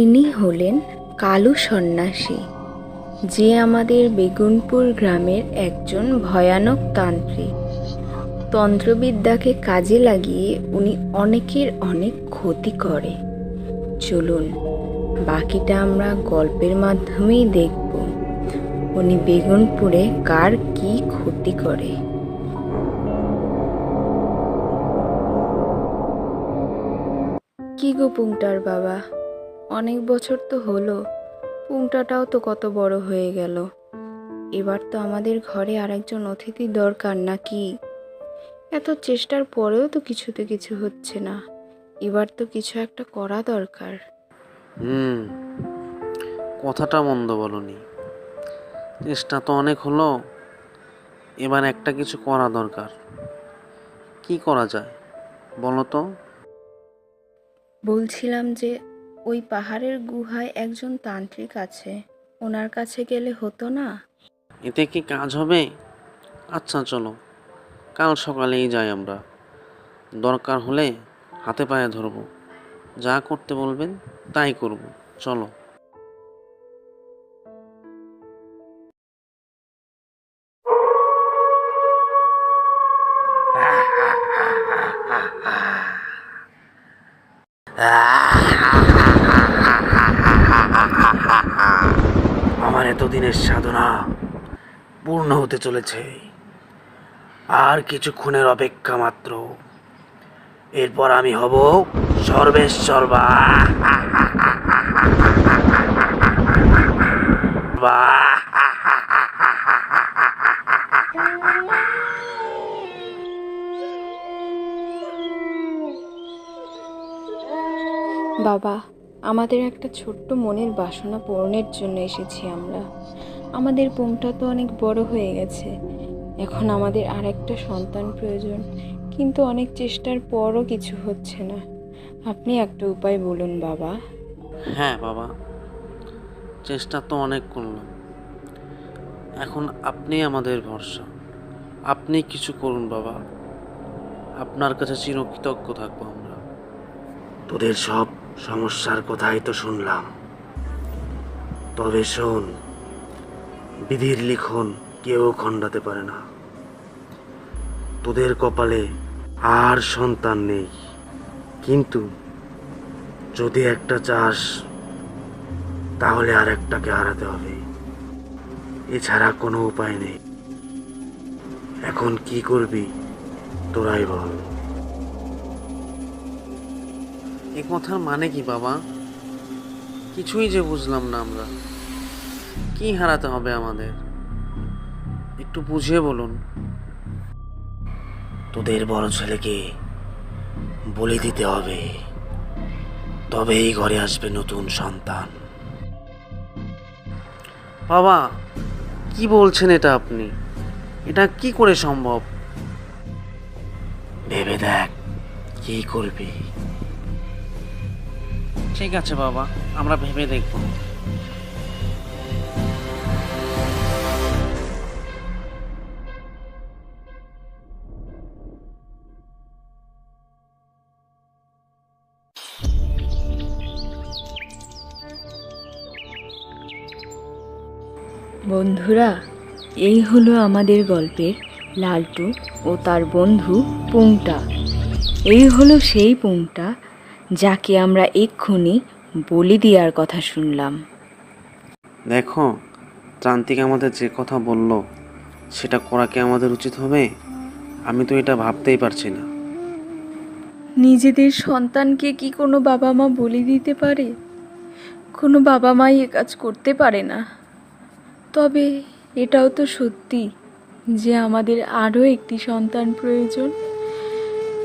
ইনি হলেন কালু সন্ন্যাসী, যে আমাদের বেগুনপুর গ্রামের একজন ভয়ানক তান্ত্রিক। তন্ত্রবিদ্যাকে কাজে লাগিয়ে উনি অনেকের অনেক ক্ষতি করে। চলুন, বাকিটা আমরা গল্পের মাধ্যমেই দেখব। উনি বেগুনপুরে কার কি ক্ষতি করে। কি গোপুংটার বাবা? অনেক বছর তো হলো পুংটাটাও তো কত বড় হয়ে গেল। এবার তো আমাদের ঘরে আরেকজন অতিথি দরকার নাকি? এত চেষ্টার পরেও তো কিছুতে কিছু হচ্ছে না। এবার তো কিছু একটা করা দরকার। হুম কথাটা মন্দ বলনি। চেষ্টা তো অনেক হলো এবার একটা কিছু করা দরকার। কি করা যায় বলো তো? বলছিলাম যে ওই পাহাড়ের গুহায় একজন তান্ত্রিক আছে। ওনার কাছে গেলে হতো না? এতে কি কাজ হবে? আচ্ছা চলো। কাল সকালেই যাই আমরা। দরকার হলে হাতে পায়ে ধরবো। যা করতে বলবেন, তাই করব। চলো। হতে চলেছে। আর কিছুক্ষণের অপেক্ষা মাত্র। এরপর আমি হব সর্বেশ্বরবা বাবা, আমাদের একটা ছোট্ট মনের বাসনা পূরণের জন্য এসেছি আমরা। আমাদের পুংটা তো অনেক বড় হয়ে গেছে। এখন আমাদের আর একটা সন্তান প্রয়োজন কিন্তু অনেক চেষ্টার পরও কিছু হচ্ছে না। আপনি একটা উপায় বলুন বাবা। হ্যাঁ বাবা চেষ্টা তো অনেক করলাম। এখন আপনি আমাদের ভরসা। আপনি কিছু করুন বাবা। আপনার কাছে চিরকৃতজ্ঞ থাকব আমরা। তোদের সব সমস্যার কথাই তো শুনলাম। তবে শোন বিধির লিখন কেউ খণ্ডাতে পারে না। তোদের কপালে আর সন্তান নেই। কিন্তু যদি একটা চাস, তাহলে আর একটাকে হারাতে হবে। এছাড়া কোনো উপায় নেই। এখন কি করবি, তোরাই বল। এ কথার মানে কি, বাবা? কিছুই যে বুঝলাম না আমরা। কি হারাতে হবে আমাদের? একটু বুঝিয়ে বলুন। তোদের বড় ছেলেকে বলে দিতে হবে। তবেই ঘরে আসবে নতুন সন্তান। বাবা কি বলছেন এটা আপনি? এটা কি করে সম্ভব? ভেবে দেখ কি করবি। ঠিক আছে বাবা আমরা ভেবে দেখব। বন্ধুরা এই হলো আমাদের গল্পের লালটু ও তার বন্ধু পুংটা। এই হলো সেই পুংটা যাকে আমরা এক্ষুনি বলি দেওয়ার কথা শুনলাম। দেখো ত্রান্তিক আমাদের যে কথা বলল সেটা করা কি আমাদের উচিত হবে? আমি তো এটা ভাবতেই পারছি না। নিজেদের সন্তানকে কি কোনো বাবা মা বলি দিতে পারে? কোনো বাবা মাই এ কাজ করতে পারে না। তবে এটাও তো সত্যি যে আমাদের আরও একটি সন্তান প্রয়োজন।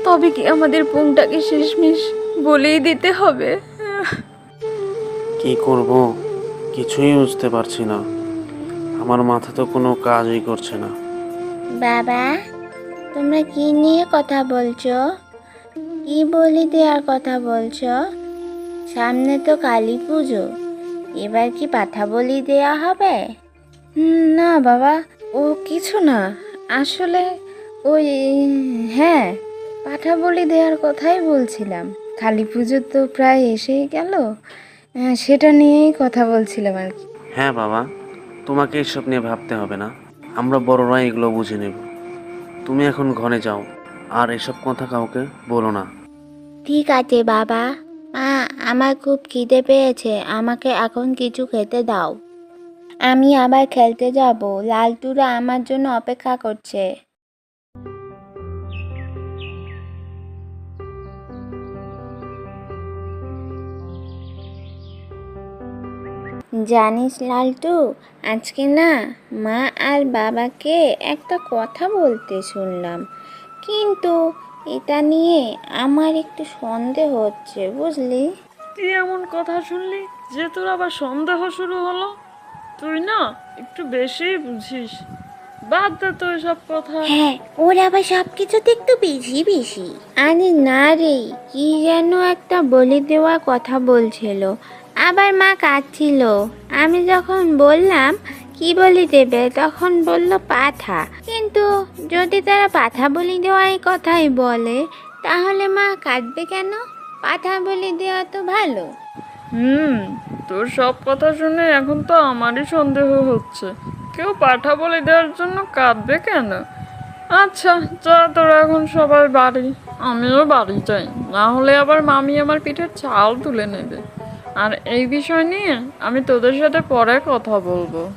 তবে কি আমাদের পুংটাকে শেষমেশ বলেই দিতে হবে? কি করব? কিছুই বুঝতে পারছি না। আমার মাথা তো কোনো কাজই করছে না। বাবা তোমরা কি নিয়ে কথা বলছো? কি বলি দেওয়ার কথা বলছো? সামনে তো কালী পুজো। এবার কি পাঠা বলি দেওয়া হবে? না বাবা ও কিছু না। আসলে ওই হ্যাঁ পাঠা বলি দেওয়ার কথাই বলছিলাম। কালী পুজো তো প্রায় এসেই গেল। হ্যাঁ, সেটা নিয়েই কথা বলছিলাম আর কি। হ্যাঁ বাবা তোমাকে এসব নিয়ে ভাবতে হবে না। আমরা বড়রা এগুলো বুঝে নেব। তুমি এখন ঘরে যাও আর এসব কথা কাউকে বলো না। ঠিক আছে বাবা। মা আমার খুব খিদে পেয়েছে। আমাকে এখন কিছু খেতে দাও। আমি আবার খেলতে যাব। লালটুরা আমার জন্য অপেক্ষা করছে। জানিস লালটু, আজকে না মা আর বাবাকে একটা কথা বলতে শুনলাম। কিন্তু এটা নিয়ে আমার একটু সন্দেহ হচ্ছে, বুঝলি? তুই এমন কথা শুনলি যে তোর আবার সন্দেহ শুরু হলো? তুই না একটু বেশি বুঝিস। বাদ দে তো সব কথা। হ্যাঁ ওর আবার সব কিছুতে একটু বেশি বেশি। আরে না রে, কি যেন একটা বলি দেওয়ার কথা বলছিল। আবার মা কাঁদছিল। আমি যখন বললাম, কি বলি দেবে? তখন বলল, পাথা। কিন্তু যদি তারা পাথা বলি দেওয়ার কথাই বলে, তাহলে মা কাঁদবে কেন? পাথা বলি দেওয়া তো ভালো। হুম, তোর সব কথা শুনে এখন তো আমারই সন্দেহ হচ্ছে। কেউ পাঠা বলে দেওয়ার জন্য কাঁদবে কেন? আচ্ছা যা, তোরা এখন সবাই বাড়ি। আমিও বাড়ি যাই। না হলে আবার মামি আমার পিঠের চাল তুলে নেবে। আর এই বিষয় নিয়ে আমি তোদের সাথে পরে কথা বলব।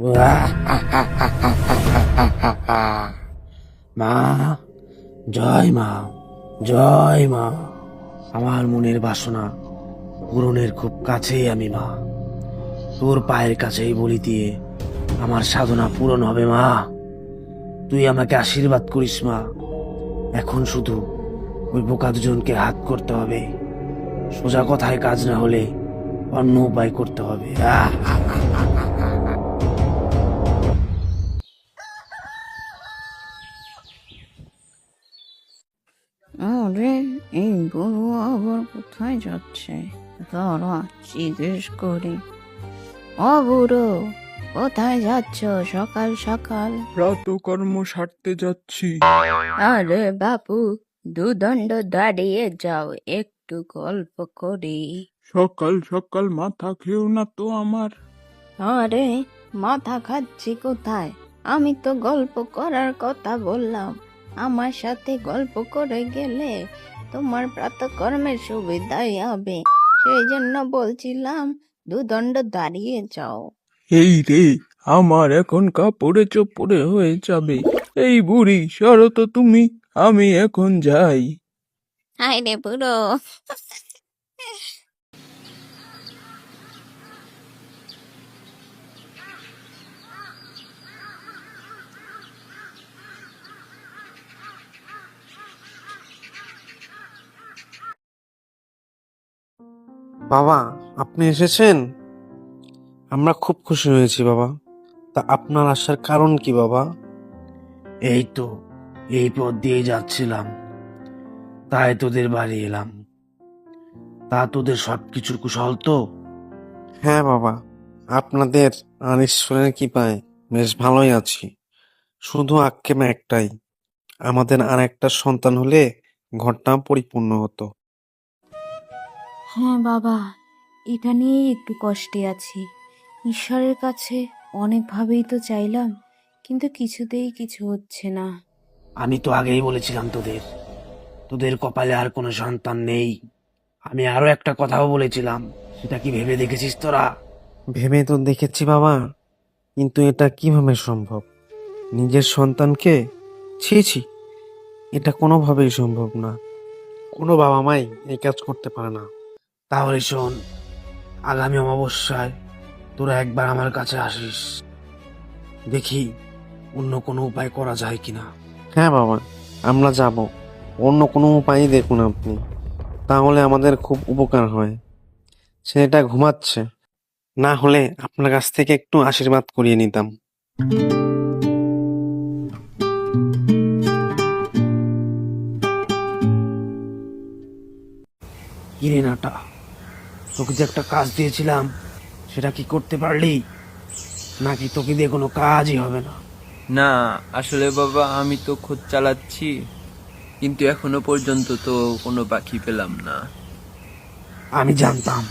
মা, জয় মা জয় মা। আমার মনের বাসনা পূরণের খুব কাছেই আমি মা। তোর পায়ের কাছেই বলি দিয়ে আমার সাধনা পূরণ হবে মা। তুই আমাকে আশীর্বাদ করিস মা। এখন শুধু ওই বোকা দুজনকে হাত করতে হবে। সোজা কথায় কাজ না হলে অন্য উপায় করতে হবে। আহ এই আবার কোথায় যাচ্ছে? দাঁড়া জিজ্ঞেস করি। ও বুড়ো কোথায় যাচ্ছ সকাল সকাল? প্রাতকর্ম সারতে যাচ্ছি। আরে বাপু দুদণ্ড দাঁড়িয়ে যাও একটু গল্প করি। সকাল সকাল মাথা খেও না তো আমার। আরে মাথা খাচ্ছি কোথায়? আমি তো গল্প করার কথা বললাম। আমার সাথে গল্প করে গেলে তোমার প্রাতকর্মের সুবিধাই হবে। সেই জন্য বলছিলাম দুদণ্ড দাঁড়িয়ে যাও। এই রে আমার এখন কাপড়ে চোপড়ে হয়ে যাবে। এই বুড়ি সরো তো তুমি আমি এখন যাই। হাই রে বুড়ো। বাবা আপনি এসেছেন? আমরা খুব খুশি হয়েছি বাবা। তা আপনার আসার কারণ কি বাবা? এই তো এই পথ দিয়ে যাচ্ছিলাম। তাই তোদের বাড়ি এলাম। তা তোদের সব কিছুর কুশল তো? হ্যাঁ বাবা আপনাদের আর ঈশ্বরের কি পায় বেশ ভালোই আছি। শুধু আক্ষেপে একটাই আমাদের আর একটা সন্তান হলে ঘরটা পরিপূর্ণ হতো। হ্যাঁ বাবা এটা নিয়েই একটু কষ্টে আছি। ঈশ্বরের কাছে অনেকভাবেই তো চাইলাম কিন্তু কিছুতেই কিছু হচ্ছে না। আমি তো আগেই বলেছিলাম তোদের। তোদের কপালে আর কোনো সন্তান নেই। আমি আরও একটা কথাও বলেছিলাম সেটা কি ভেবে দেখেছিস তোরা? ভেবে তো দেখেছি বাবা কিন্তু এটা কীভাবে সম্ভব? নিজের সন্তানকে ছি ছি এটা কোনোভাবেই সম্ভব না। কোনো বাবা মাই এই কাজ করতে পারে না। তাহলে শোন আগামী অমাবস্যায় তোরা একবার আমার কাছে আসিস। দেখি অন্য কোনো উপায় করা যায় কিনা। হ্যাঁ বাবা আমরা যাব। অন্য কোনো উপায়ই দেখুন আপনি। তাহলে আমাদের খুব উপকার হয়। ছেলেটা ঘুমাচ্ছে। না হলে আপনার কাছ থেকে একটু আশীর্বাদ করিয়ে নিতাম। কিরে নাটা? তোকে যে একটা কাজ দিয়েছিলাম সেটা কি করতে পারলি? নাকি তোকে দিয়ে কোনো কাজই হবে না? না আসলে বাবা আমি তো খোঁজ চালাচ্ছি কিন্তু এখনও পর্যন্ত তো কোনো পাখি পেলাম না। আমি জানতাম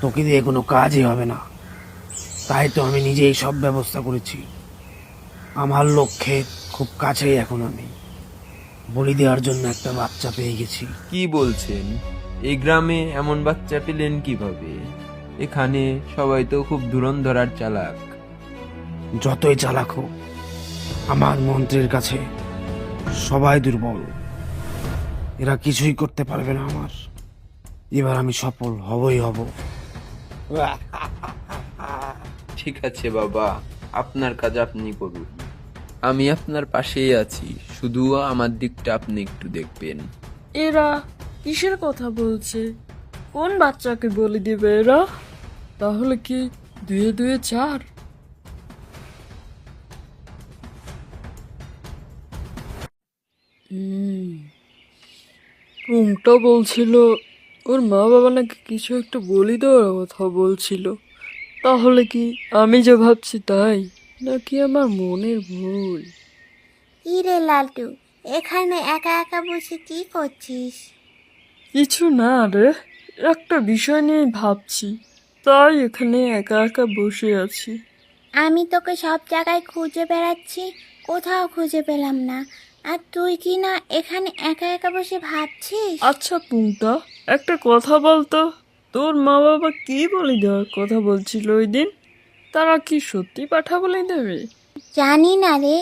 তোকে দিয়ে কোনো কাজই হবে না। তাই তো আমি নিজেই সব ব্যবস্থা করেছি। আমার লক্ষ্যে খুব কাছেই এখন আমি। বলি দেওয়ার জন্য একটা বাচ্চা পেয়ে গেছি। কি বলছেন? এই গ্রামে এমন বাচ্চা পেলেন কীভাবে? এখানে সবাই তো খুব ধুরন্ধর আর চালাক। যতই চালাক হোক আমার মন্ত্রীর কাছে সবাই দুর্বল। এরা কিছুই করতে পারবে না আমার। এবার আমি সফল হবই হব। ঠিক আছে বাবা আপনার কাজ আপনি করুন। আমি আপনার পাশেই আছি শুধু আমার দিকটা আপনি একটু দেখবেন। এরা কিসের কথা বলছে? কোন বাচ্চাকে বলে দিবে এরা? তাহলে কি দুয়ে দুয়ে চার? রুমটা বলছিল। ওর মা বাবা নাকি কিছু একটা বলি দেওয়ার কথা বলছিল। তাহলে কি আমি যে ভাবছি তাই, নাকি আমার মনের ভুল? কি রে লালটু, এখানে একা একা বসে কি করছিস? কিছু না রে একটা বিষয় নিয়ে ভাবছি। তাই এখানে একা একা বসে আছি। আমি তোকে সব জায়গায় খুঁজে বেড়াচ্ছি কোথাও খুঁজে পেলাম না। আর তুই কি না এখানে একা একা বসে ভাবছিস? আচ্ছা পুংটা একটা কথা বলতো তোর মা বাবা কি বলে দেওয়ার কথা বলছিল ওই দিন? তারা কি সত্যি পাঠা বলে দেবে? জানি না রে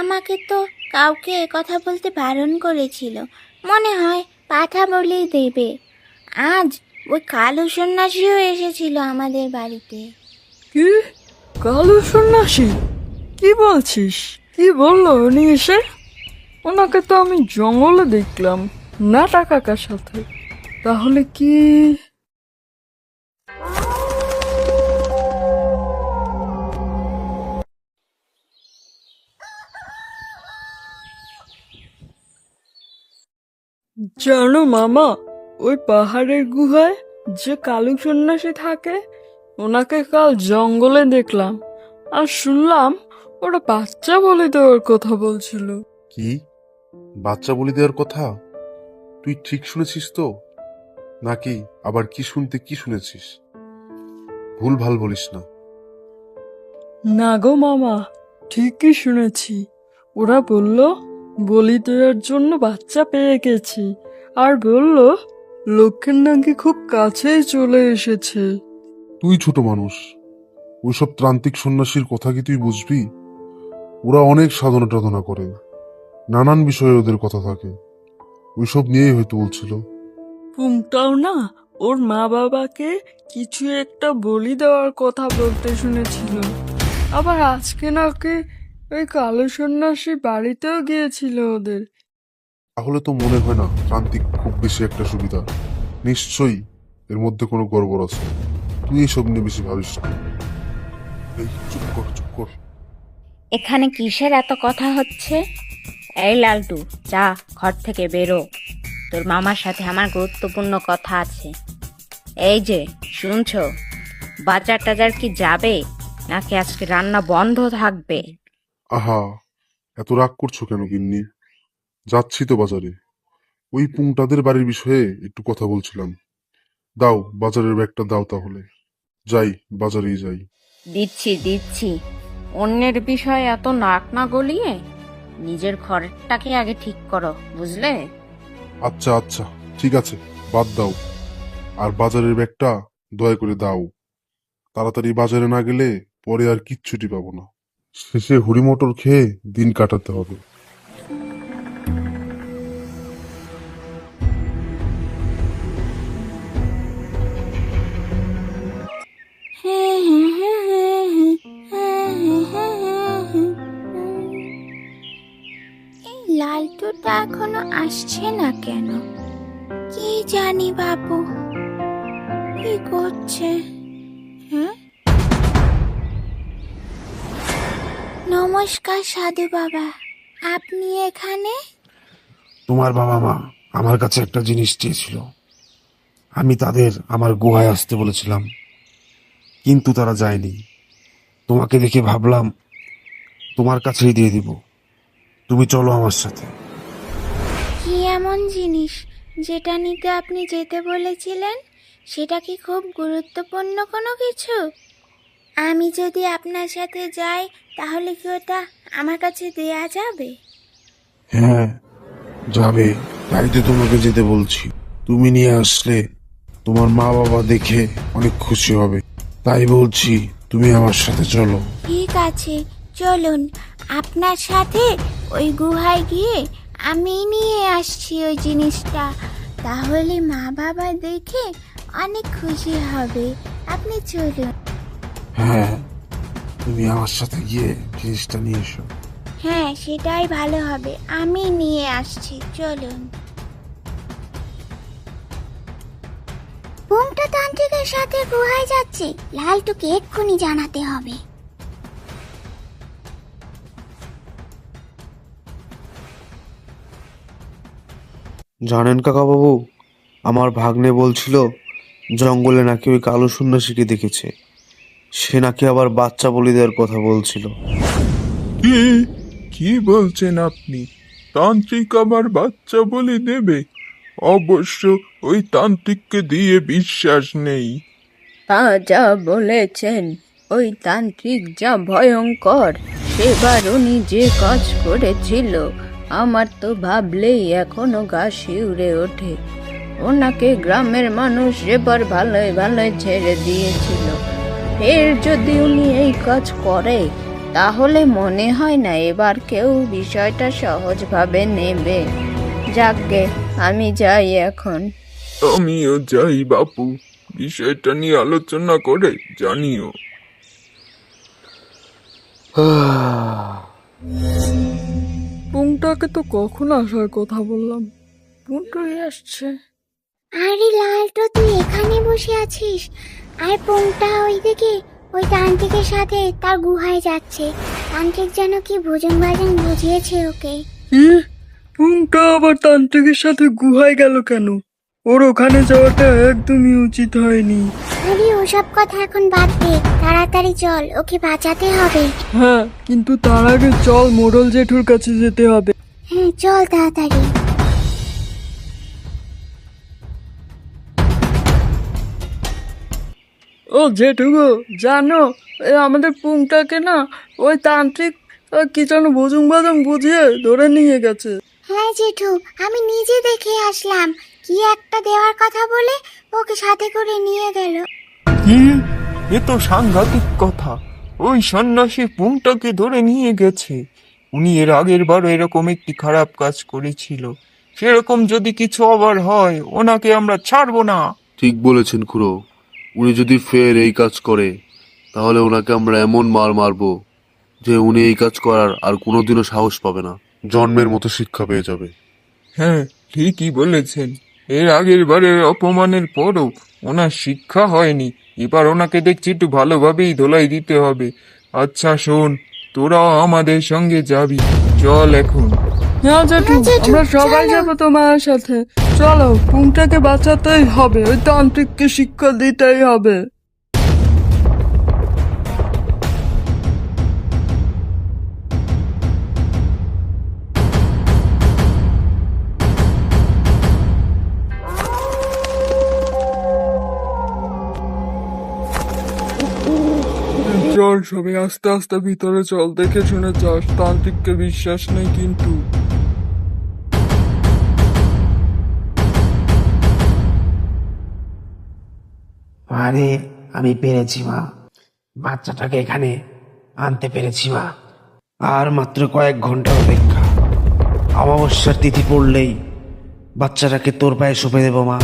আমাকে তো কাউকে এ কথা বলতে বারণ করেছিল। মনে হয় পাঠা বলেই দেবে। আজ ওই কালো সন্ন্যাসীও এসেছিল আমাদের বাড়িতে। কি? কালো সন্ন্যাসী? কি বলছিস? কি বলল উনি এসে? ওনাকে তো আমি জঙ্গলে দেখলাম, না টাকাকার সাথে। তাহলে কি জানো মামা ওই পাহাড়ের গুহায় যে কালু সন্ন্যাসী থাকে ওনাকে কাল জঙ্গলে দেখলাম আর শুনলাম ওরা বাচ্চা বলে দেওয়ার কথা বলছিল। কি? বাচ্চা বলি দেওয়ার কথা? তুই ঠিক শুনেছিস তো? নাকি আবার কি শুনতে কি শুনেছিস? ভুল ভালো বলিস না। না গো মামা ঠিকই শুনেছি। ওরা বলল বলি দেওয়ার জন্য বাচ্চা পেয়ে গেছি। আর বলল লক্ষ্যের নাকি খুব কাছেই চলে এসেছে। তুই ছোট মানুষ ওইসব ত্রান্তিক সন্ন্যাসীর কথা কি তুই বুঝবি? ওরা অনেক সাধনা টাধনা করে নানান বিষয়ে ওদের কথা থাকে। ওইসব নিয়েই হয়তো বলছিল। পুংটাও না ওর মা বাবাকে কিছু একটা বলি দেওয়ার কথা বলতে শুনেছিল। আবার আজকে নাকি ওই কালো সন্ন্যাসী বাড়িতেও গিয়েছিল ওদের। তাহলে তো মনে হয় না ত্রান্তিক খুব বেশি একটা সুবিধা। নিশ্চয়ই এর মধ্যে কোনো গড়বড় আছে। তুই এইসব নিয়ে বেশি ভাবিস না। এই চুপ কর চুপ কর। এখানে কিসের এত কথা হচ্ছে? এই লালটু যা ঘর থেকে বেরো। তোর মামার সাথে আমার গুরুত্বপূর্ণ কথা আছে। এই যে শুনছো? বাজার টাজার কি যাবে? নাকি আজকে রান্না বন্ধ থাকবে? আহা এত রাগ করছ কেন গিন্নি? যাচ্ছি তো বাজারে। ওই পুংটাদের বাড়ির বিষয়ে একটু কথা বলছিলাম। দাও বাজারের ব্যাগটা দাও তাহলে। যাই বাজারেই যাই। দিচ্ছি দিচ্ছি। অন্যের বিষয়ে এত নাক না গলিয়ে নিজের ঘরেরটাকে আগে ঠিক করো বুঝলে? আচ্ছা আচ্ছা ঠিক আছে বাদ দাও। আর বাজারের ব্যাগটা দয়া করে দাও। তাড়াতাড়ি বাজারে না গেলে পরে আর কিচ্ছুটি পাবো না। শেষে হুড়ি মটর খেয়ে দিন কাটাতে হবে। লালটুটা এখনও আসছে না কেন? কি জানি বাবু, কি করছে? হ্যাঁ নমস্কার সাধু বাবা, আপনি এখানে? তোমার বাবা মা আমার কাছে একটা জিনিস চেয়েছিল। আমি তাদের আমার গুহায় আসতে বলেছিলাম, কিন্তু তারা যায়নি। তোমাকে দেখে ভাবলাম, তোমার কাছেই দিয়ে দিব। তুমি চলো আমার সাথে। জিনিস যেটা নিতে আপনি যেতে বলেছিলেন সেটা কি খুব গুরুত্বপূর্ণ কোনো কিছু? আমি যদি আপনার সাথে যাই তাহলে কি ওটা আমার কাছে দেয়া যাবে? হ্যাঁ যাবে। তাই তো তোমাকে যেতে বলছি। তুমি নিয়ে আসলে তোমার মা বাবা দেখে অনেক খুশি হবে। তাই বলছি তুমি আমার সাথে চলো। ঠিক আছে চলুন। আপনার সাথে ওই গুহায় গিয়ে আমি নিয়ে আসছি ওই জিনিসটা। তাহলে মা বাবা দেখে অনেক খুশি হবে। আপনি চলুন। হ্যাঁ তুমি আমার সাথে গিয়ে জিনিসটা নিয়ে এসো। হ্যাঁ সেটাই ভালো হবে। আমি নিয়ে আসছি চলুন। পুংটা তান্ত্রিকের সাথে গুহায় যাচ্ছে। লালটুকে এক্ষুনি জানাতে হবে। জানেন কাকাবাবু আমার ভাগ্নে বলছিল জঙ্গলে নাকি ওই কালো সন্ন্যাসীকে দেখেছে। সে নাকি আবার বাচ্চা বলি দেওয়ার কথা বলছিল। কি? কি বলছেন আপনি? তান্ত্রিক আবার বাচ্চা বলে দেবে? অবশ্য ওই তান্ত্রিককে দিয়ে বিশ্বাস নেই। তা যা বলেছেন ওই তান্ত্রিক যা ভয়ঙ্কর সেবার উনি যে কাজ করেছিল আমার তো ভাবলেই এখনও গা শিউরে ওঠে। ওনাকে গ্রামের মানুষ এবার ভালোই ভালোই ছেড়ে দিয়েছিল। ফের যদি উনি এই কাজ করে তাহলে মনে হয় না এবার কেউ বিষয়টা সহজভাবে নেবে। যাকগে আমি যাই এখন। আমিও যাই বাপু বিষয়টা নিয়ে আলোচনা করে জানিও। পুংটাকে তো কখন আসার কথা বললাম? পুংটাই আসছে। আরে লালটু তুই এখানে বসে আছিস? আর পুংটা ওইদিকে ওই তান্ত্রিকের সাথে তার গুহায় যাচ্ছে। তান্ত্রিক যেন কি ভোজন ভাজন বুঝিয়েছে ওকে। কি? পুংটা আবার তান্ত্রিকের সাথে গুহায় গেল কেন? ওর ওখানে যাওয়াটা একদমই উচিত হয়নি। আরে ওসব কথা এখন বাদ দে তাড়াতাড়ি চল ওকে বাঁচাতে হবে। হ্যাঁ কিন্তু তার আগে চল মোড়ল জেঠুর কাছে যেতে হবে। হ্যাঁ চল তাড়াতাড়ি। ও জেঠু গো জানো এ আমাদের পুংটাকে না ওই তান্ত্রিক কি যেন ভুজুং বাজুং বুঝিয়ে ধরে নিয়ে গেছে। হ্যাঁ জেঠু আমি নিজে দেখে আসলাম। কি একটা দেওয়ার কথা বলে ওকে সাথে করে নিয়ে গেল। কি? এ তো সাংঘাতিক কথা। ওই সন্ন্যাসী পুংটাকে ধরে নিয়ে গেছে। উনি এর আগের বারও এরকম একটি খারাপ কাজ করেছিল। সেরকম যদি কিছু আবার হয় ওনাকে আমরা ছাড়বো না। ঠিক বলেছেন খুড়ো। উনি যদি ফের এই কাজ করে তাহলে ওনাকে আমরা এমন মার মারবো যে উনি এই কাজ করার আর কোনোদিনও সাহস পাবে না। জন্মের মতো শিক্ষা পেয়ে যাবে। হ্যাঁ ঠিকই বলেছেন। এর আগের বারের অপমানের পরও ওনার শিক্ষা হয়নি। এবার ওনাকে দেখছি একটু ভালোভাবেই ধোলাই দিতে হবে। আচ্ছা শোন তোরাও আমাদের সঙ্গে যাবি। চল এখন। হ্যাঁ জেঠু আমরা সবাই যাব তোমার সাথে। চলো পুংটাকে বাঁচাতেই হবে ওই তান্ত্রিককে শিক্ষা দিতেই হবে। চল সবাই আস্তে আস্তে ভিতরে চল, দেখে শুনে যাস, তান্ত্রিককে বিশ্বাস নেই কিন্তু। আরে, আমি পেরেছি মা। বাচ্চাটাকে এখানে আনতে পেরেছি মা। আর মাত্র কয়েক ঘণ্টা অপেক্ষা। অমাবস্যার তিথি পড়লেই বাচ্চাটাকে তোর পায়ে সঁপে দেবো মা।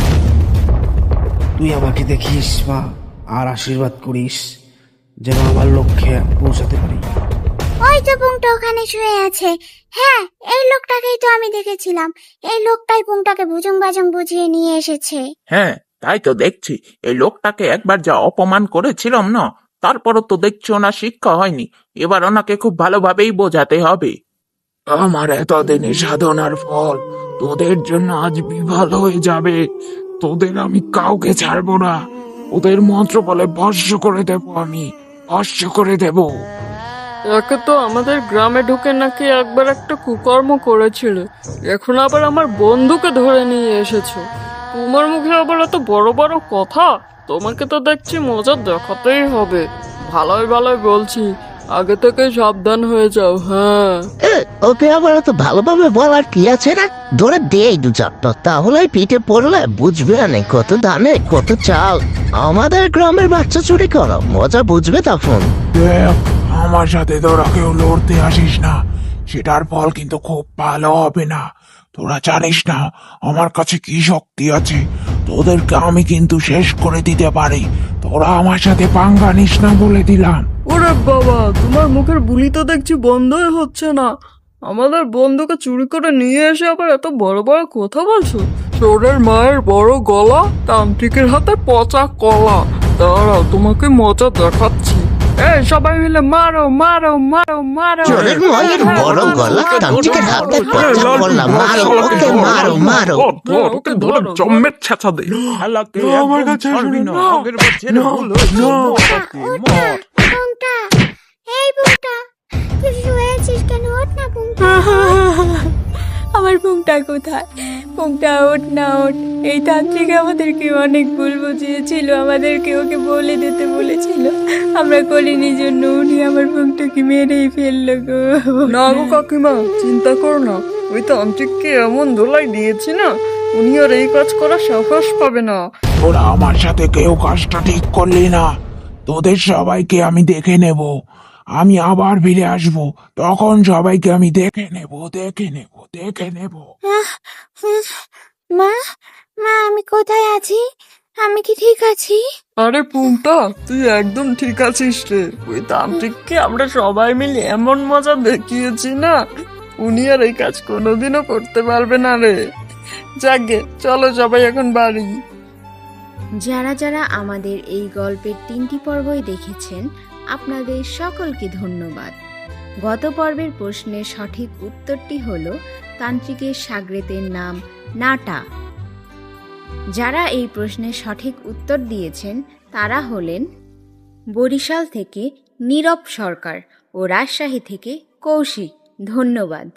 তুই আমাকে দেখিস মা, আর আশীর্বাদ করিস। যেন আমার লক্ষ্যে পৌঁছাতে পারি। ওই তো পুংটা ওখানে শুয়ে আছে। হ্যাঁ এই লোকটাকেই তো আমি দেখেছিলাম। এই লোকটাই পুংটাকে ভুজুং বাজুং বুঝিয়ে নিয়ে এসেছে। হ্যাঁ তাই তো দেখছি। এই লোকটাকে একবার যা অপমান করেছিলাম না তারপরও তো দেখছি ওনার শিক্ষা হয়নি। এবার ওনাকে খুব ভালোভাবেই বোঝাতে হবে। আমার এতদিনের সাধনার ফল তোদের জন্য আজ বিফল হয়ে যাবে। তোদের আমি কাউকে ছাড়বো না। ওদের মন্ত্র বলে ভস্য করে দেবো আমি। ভস্য করে দেব। একে তো আমাদের গ্রামে ঢুকে নাকি একবার একটা কুকর্ম করেছিল। এখন আবার আমার বন্ধুকে ধরে নিয়ে এসেছ। তোমার মুখে আবার এত বড় বড় কথা? তোমাকে তো দেখছি মজা দেখাতেই হবে। ভালোই ভালোই বলছি। আগে থেকে সাবধান হয়ে যাও হ্যাঁ। ওকে আমার তো ভালোভাবে বলার কি আছে না ধরে দেই দু চারটা তাহলে পিঠে পড়লে বুঝবে না কত ধানে কত চাল। আমাদের গ্রামের বাচ্চা চুরি করো মজা বুঝবে তখন। দেখ আমার সাথে তোরা কেউ লড়তে আসিস না। সেটার ফল কিন্তু খুব ভালো হবে না। তোরা জানিস না আমার কাছে কি শক্তি আছে। তোদেরকে আমি কিন্তু শেষ করে দিতে পারি। তোরা আমার সাথে পাঙ্গা নিস না বলে দিলাম। ওরে বাবা তোমার মুখের বুলি তো দেখছি বন্ধই হচ্ছে না। আমাদের বন্ধুকে চুরি করে নিয়ে এসে আবার এত বড় বড় কথা বলছো? চোরের মায়ের বড় গলা তান্ত্রিকের হাতে পচা কলা। দাঁড়াও তোমাকে মজা দেখাচ্ছি। এই সবাই মিলে মারো মারো মারো মারো। চোরের মায়ের বড় গলা তান্ত্রিকের হাতে পচা কলা, মারো, ওকে মারো, মারো। ওকে ধরো জম্মের ছেঁচা দে। আমার কাছে ছাড়বি না। না। আগের বার ছেড়ে না, ভুল হয়েছে, না। মরটাকে, মর। পুংটা এই পুংটা তুই শুয়েছিস কেন? ওঠ না পুংটা আমার পুংটা কোথায়? পুংটা ওঠ না ওঠ। এই তান্ত্রিক আমাদেরকে অনেক ভুল বুঝিয়েছিল আমাদেরকে ওকে বলে দিতে বলেছিল। আমরা করিনি জন্য উনি আমার পুংটাকে মেরেই ফেলল গো। না গো কাকিমা চিন্তা করো না। ওই তান্ত্রিককে এমন ধোলাই দিয়েছি না উনি আর এই কাজ করার সাহস পাবে না। তোরা আমার সাথে কেউ কাজটা ঠিক করলি না। তোদের সবাইকে আমি দেখে নেব। আমি আবার ফিরে আসব। তখন সবাইকে আমি দেখে নেব দেখে নেব দেখে নেব। মা মা আমি কোথায় আছি? আমি কি ঠিক আছি? আরে পুংটা তুই একদম ঠিক আছিস রে। ওই তান্ত্রিককে আমরা সবাই মিলে এমন মজা দেখিয়েছি না? উনি আর এই কাজ কোনোদিনও করতে পারবে না রে। যাকে চলো সবাই এখন বাড়ি। যারা যারা আমাদের এই গল্পের তিনটি পর্বই দেখেছেন, আপনাদের সকলকে ধন্যবাদ। গত পর্বের প্রশ্নের সঠিক উত্তরটি হল তান্ত্রিকের সাগরেতের নাম নাটা। যারা এই প্রশ্নের সঠিক উত্তর দিয়েছেন, তারা হলেন বরিশাল থেকে নীরব সরকার ও রাজশাহী থেকে কৌশিক। ধন্যবাদ।